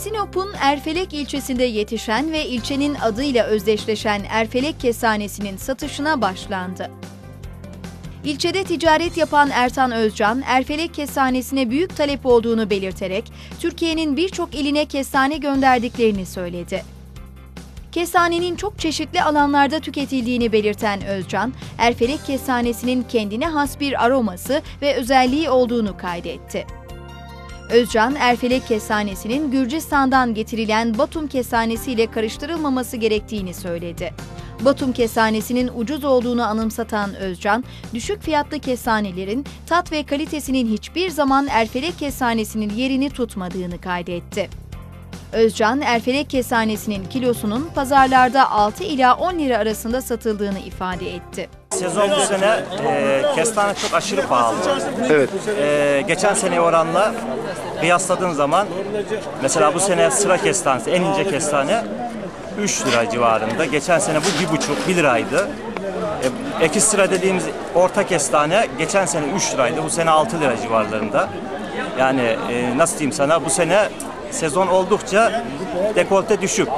Sinop'un Erfelek ilçesinde yetişen ve ilçenin adıyla özdeşleşen Erfelek Kestanesi'nin satışına başlandı. İlçede ticaret yapan Ertan Özcan, Erfelek Kestanesi'ne büyük talep olduğunu belirterek Türkiye'nin birçok iline kestane gönderdiklerini söyledi. Kestanenin çok çeşitli alanlarda tüketildiğini belirten Özcan, Erfelek Kestanesi'nin kendine has bir aroması ve özelliği olduğunu kaydetti. Özcan, Erfelek Kestanesi'nin Gürcistan'dan getirilen Batum Kestanesi ile karıştırılmaması gerektiğini söyledi. Batum Kestanesi'nin ucuz olduğunu anımsatan Özcan, düşük fiyatlı kestanelerin tat ve kalitesinin hiçbir zaman Erfelek Kestanesi'nin yerini tutmadığını kaydetti. Özcan, Erfelek Kestanesi'nin kilosunun pazarlarda 6 ila 10 lira arasında satıldığını ifade etti. Sezon bu sene e, kestane çok aşırı pahalı. Evet. E, geçen seneye oranla kıyasladığın zaman mesela bu sene sıra kestanesi, en ince kestane 3 lira civarında. Geçen sene bu 1,5 1 liraydı. E, ek sıra dediğimiz orta kestane geçen sene 3 liraydı. Bu sene 6 lira civarlarında. Yani e, nasıl diyeyim sana bu sene sezon oldukça dekolte düşük.